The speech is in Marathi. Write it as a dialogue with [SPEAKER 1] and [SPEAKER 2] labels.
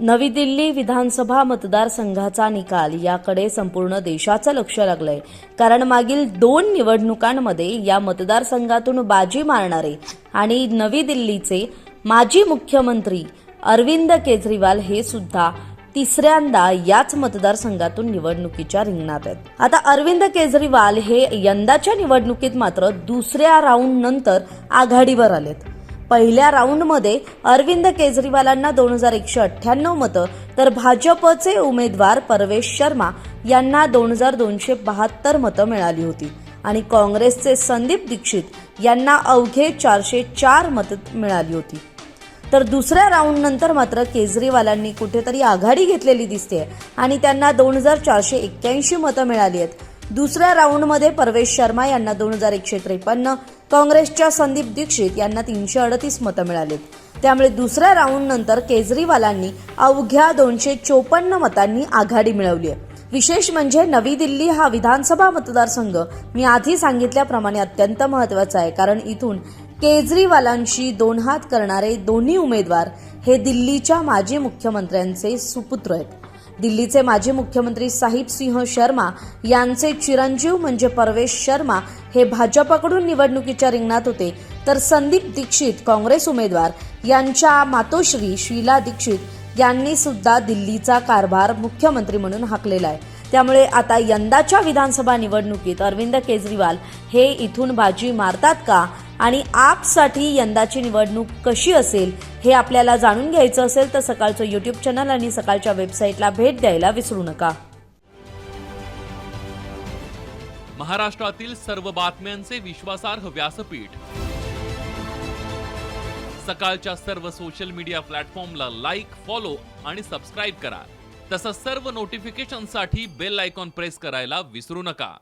[SPEAKER 1] नवी दिल्ली विधानसभा मतदारसंघाचा निकाल. याकडे संपूर्ण देशाचं लक्ष लागलंय. कारण मागील दोन निवडणुकांमध्ये या मतदारसंघातून बाजी मारणारे आणि नवी दिल्लीचे माजी मुख्यमंत्री अरविंद केजरीवाल हे सुद्धा तिसऱ्यांदा याच मतदारसंघातून निवडणुकीच्या रिंगणात आहेत. आता अरविंद केजरीवाल हे यंदाच्या निवडणुकीत मात्र दुसऱ्या राऊंड नंतर आघाडीवर आलेत. पहिल्या राऊंडमध्ये अरविंद केजरीवालांना दोन हजार एकशे अठ्ठ्याण्णव मतं तर भाजपचे उमेदवार परवेश शर्मा यांना दोन हजार दोनशे बहात्तर मतं मिळाली होती. आणि काँग्रेसचे संदीप दीक्षित यांना अवघे चारशे चार मतं मिळाली होती. तर दुसऱ्या राऊंड नंतर मात्र केजरीवालांनी कुठेतरी आघाडी घेतलेली दिसते आणि त्यांना दोन हजार चारशे एक्क्याऐंशी मतं मिळाली आहेत. दुसऱ्या राऊंडमध्ये परवेश शर्मा यांना दोन हजार एकशे त्रेपन्न काँग्रेसच्या संदीप दीक्षित यांना तीनशे अडतीस मतं मिळालीत त्यामुळे दुसऱ्या राऊंड नंतर केजरीवालांनी अवघ्या दोनशे चोपन्न मतांनी आघाडी मिळवली आहे. विशेष म्हणजे नवी दिल्ली हा विधानसभा मतदारसंघ मी आधी सांगितल्याप्रमाणे अत्यंत महत्त्वाचा आहे कारण इथून केजरीवालांशी दोन हात करणारे दोन्ही उमेदवार हे दिल्लीच्या माजी मुख्यमंत्र्यांचे सुपुत्र आहेत. दिल्लीचे माजी मुख्यमंत्री साहिब सिंह शर्मा यांचे चिरंजीव म्हणजे परवेश शर्मा हे भाजपकडून निवडणुकीच्या रिंगणात होते. तर संदीप दीक्षित काँग्रेस उमेदवार यांच्या मातोश्री शीला दीक्षित यांनी सुद्धा दिल्लीचा कारभार मुख्यमंत्री म्हणून हाकलेला आहे. त्यामुळे आता यंदाच्या विधानसभा निवडणुकीत अरविंद केजरीवाल हे इथून बाजी मारतात का? आणि आपसाठी यंदाची निवडणूक कशी असेल हे आपल्याला जाणून घ्यायचं असेल तर सकाळचं युट्यूब चॅनल आणि सकाळच्या वेबसाईटला भेट द्यायला विसरू नका.
[SPEAKER 2] महाराष्ट्रातील सर्व बातम्यांचे विश्वासार्ह व्यासपीठ. सकाळच्या सर्व सोशल मीडिया प्लॅटफॉर्मला लाईक फॉलो आणि सबस्क्राईब करा. तसंच सर्व नोटिफिकेशनसाठी बेल आयकॉन प्रेस करायला विसरू नका.